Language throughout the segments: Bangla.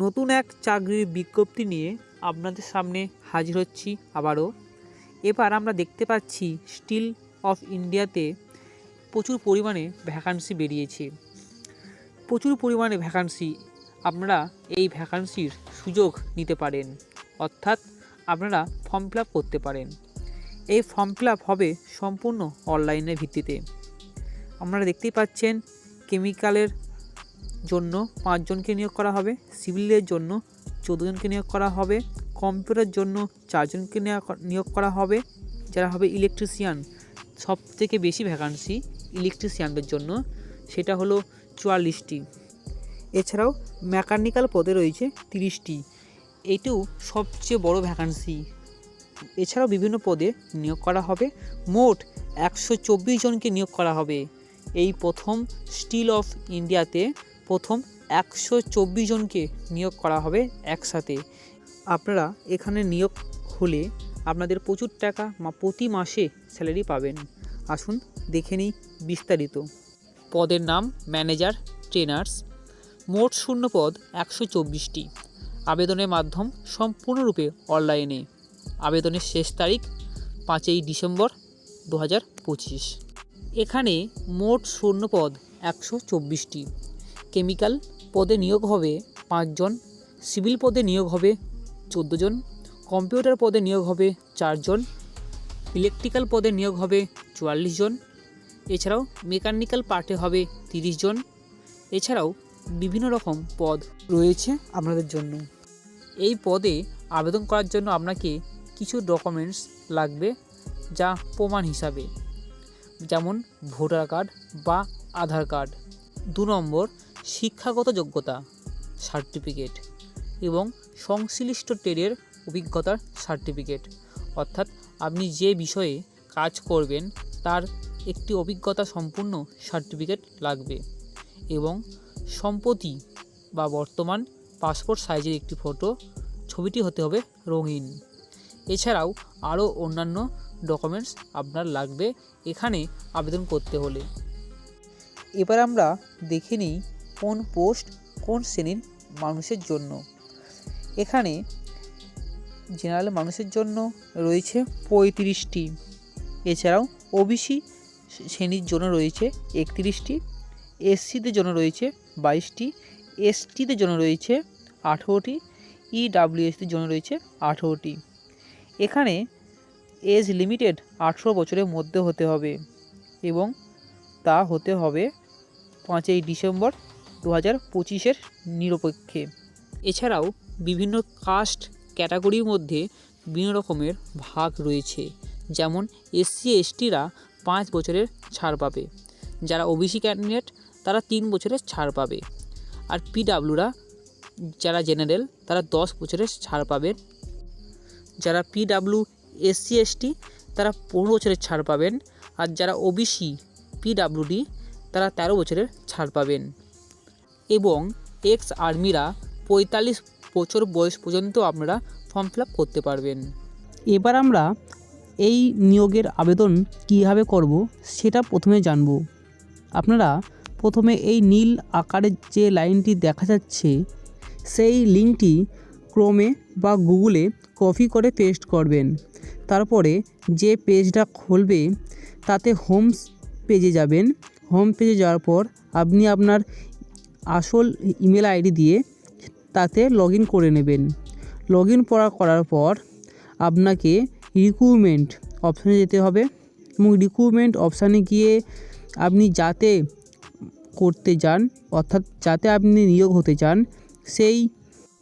নতুন এক চাকরির বিজ্ঞপ্তি নিয়ে আপনাদের সামনে হাজির হচ্ছি আবারও। এবার আমরা দেখতে পাচ্ছি স্টিল অফ ইন্ডিয়াতে প্রচুর পরিমাণে ভ্যাকান্সি বেরিয়েছে। প্রচুর পরিমাণে ভ্যাকান্সি আপনারা এই ভ্যাকান্সির সুযোগ নিতে পারেন। অর্থাৎ আপনারা ফর্ম ফিল করতে পারেন। এই ফর্ম ফিল হবে সম্পূর্ণ অনলাইনের ভিত্তিতে। আপনারা দেখতেই পাচ্ছেন কেমিক্যালের জন্য পাঁচজনকে নিয়োগ করা হবে, সিভিলের জন্য জনকে নিয়োগ করা হবে, কম্পিউটারের জন্য চারজনকে নিয়োগ করা হবে, যারা হবে ইলেকট্রিশিয়ান। সব থেকে বেশি ভ্যাকান্সি ইলেকট্রিশিয়ানদের জন্য, সেটা হলো চুয়াল্লিশটি। এছাড়াও মেকানিক্যাল পদে রয়েছে তিরিশটি। এটিও সবচেয়ে বড় ভ্যাকান্সি এছাড়াও বিভিন্ন পদে নিয়োগ করা হবে, মোট একশো চব্বিশ জনকে নিয়োগ করা হবে। এই প্রথম স্টিল অফ ইন্ডিয়াতে প্রথম একশো চব্বিশ জনকে নিয়োগ করা হবে একসাথে। আপনারা এখানে নিয়োগ হলে আপনাদের প্রচুর টাকা প্রতি মাসে স্যালারি পাবেন। আসুন দেখে নিই বিস্তারিত। পদের নাম ম্যানেজার, ট্রেনার্স। মোট শূন্য পদ একশো চব্বিশটি। আবেদনের মাধ্যম সম্পূর্ণরূপে অনলাইনে। আবেদনের শেষ তারিখ পাঁচই ডিসেম্বর দু হাজার পঁচিশ। এখানে মোট শূন্য পদ একশো চব্বিশটি। কেমিক্যাল পদে নিয়োগ হবে পাঁচজন, সিভিল পদে নিয়োগ হবে চোদ্দ জন কম্পিউটার পদে নিয়োগ হবে চারজন, ইলেকট্রিক্যাল পদে নিয়োগ হবে চুয়াল্লিশ জন এছাড়াও মেকানিক্যাল পার্টে হবে তিরিশ জন এছাড়াও বিভিন্ন রকম পদ রয়েছে আপনাদের জন্য। এই পদে আবেদন করার জন্য আপনাকে কিছু ডকুমেন্টস লাগবে যা প্রমাণ হিসাবে, যেমন ভোটার কার্ড বা আধার কার্ড। দু নম্বর শিক্ষাগত যোগ্যতা সার্টিফিকেট এবং সংশ্লিষ্ট ট্রেডের অভিজ্ঞতার সার্টিফিকেট অর্থাৎ আপনি যে বিষয়ে কাজ করবেন, তার একটি অভিজ্ঞতা সম্পূর্ণ সার্টিফিকেট লাগবে এবং সম্প্রতি বা বর্তমান পাসপোর্ট সাইজের একটি ফটো ছবিটি হতে হবে রঙিন। এছাড়াও আরও অন্যান্য ডকুমেন্টস আপনার লাগবে এখানে আবেদন করতে হলে। এবার আমরা দেখে নিই কোন পোস্ট কোন শ্রেণির মানুষের জন্য? এখানে জেনারেল মানুষের জন্য রয়েছে পঁয়ত্রিশটি। এছাড়াও ওবিসি শ্রেণির জন্য রয়েছে একত্রিশটি। এসসিদের জন্য রয়েছে বাইশটি। এসটিদের জন্য রয়েছে আঠেরোটি। ইডাব্লিউএসদের জন্য রয়েছে আঠেরোটি। এখানে এজ লিমিটেড আঠেরো বছরের মধ্যে হতে হবে এবং তা হতে হবে পাঁচই ডিসেম্বর দু হাজার পঁচিশের নিরপেক্ষে। এছাড়াও বিভিন্ন কাস্ট ক্যাটাগরির মধ্যে বিভিন্ন রকমের ভাগ রয়েছে, যেমন এসসি, এসটিরা পাঁচ বছরের ছাড় পাবে। যারা ওবিসি ক্যান্ডিডেট, তারা তিন বছরের ছাড় পাবে। আর পিডাব্লিউরা, যারা জেনারেল, তারা দশ বছরের ছাড় পাবেন যারা পিডাব্লিউ, এসসি, এসটি, তারা পনেরো বছরের ছাড় পাবেন। আর যারা ওবিসি, পিডাব্লিউডি, তারা তেরো বছরের ছাড় পাবেন। এবং এক্স আর্মিরা পঁয়তাল্লিশ বছর বয়স পর্যন্ত আপনারা ফর্ম ফিল করতে পারবেন। এবার আমরা এই নিয়োগের আবেদন কীভাবে করব সেটা প্রথমে জানব। আপনারা প্রথমে এই নীল আকারের যে লাইনটি দেখা যাচ্ছে, সেই লিঙ্কটি ক্রোমে বা গুগলে কপি করে পেস্ট করবেন। তারপরে যে পেজটা খুলবে, তাতে হোম পেজে যাবেন। হোম পেজে যাওয়ার পর আপনি আপনার আসল ইমেল আইডি দিয়ে তাতে লগ করে নেবেন। লগ ইন করা করার পর আপনাকে রিক্রুটমেন্ট অপশানে যেতে হবে এবং রিক্রুটমেন্ট অপশানে গিয়ে আপনি যাতে করতে চান অর্থাৎ যাতে আপনি নিয়োগ হতে চান, সেই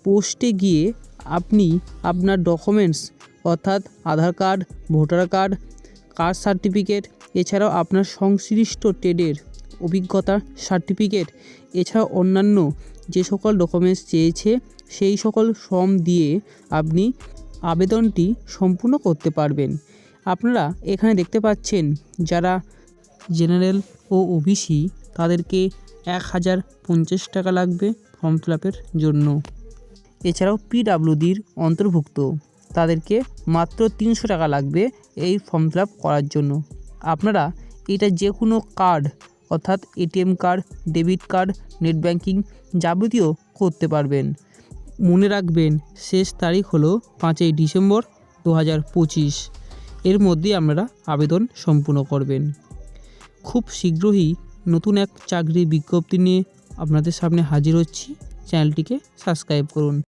পোস্টে গিয়ে আপনি আপনার ডকুমেন্টস অর্থাৎ Aadhaar card voter card caste certificate এছাড়াও আপনার সংশ্লিষ্ট ট্রেডের অভিজ্ঞতার সার্টিফিকেট। এছাড়াও অন্যান্য যে সকল ডকুমেন্টস চেয়েছে, সেই সকল ফর্ম দিয়ে আপনি আবেদনটি সম্পূর্ণ করতে পারবেন। আপনারা এখানে দেখতে পাচ্ছেন, যারা জেনারেল ও ওবিসি তাদেরকে এক হাজার পঞ্চাশ টাকা লাগবে ফর্ম ফিল জন্য। এছাড়াও পিডাব্লিউডির অন্তর্ভুক্ত, তাদেরকে মাত্র তিনশো টাকা লাগবে এই ফর্ম ফিল করার জন্য। আপনারা এটা যে কোনো কার্ড অর্থাৎ ATM card, debit card, net banking যাবতীয় করতে পারবেন। মনে রাখবেন, শেষ তারিখ হলো পাঁচই ডিসেম্বর দু হাজার পঁচিশ। এর মধ্যেই আপনারা আবেদন সম্পূর্ণ করবেন। খুব শীঘ্রই নতুন এক চাকরি বিজ্ঞপ্তি নিয়ে আপনাদের সামনে হাজির হচ্ছি। চ্যানেলটিকে সাবস্ক্রাইব করুন।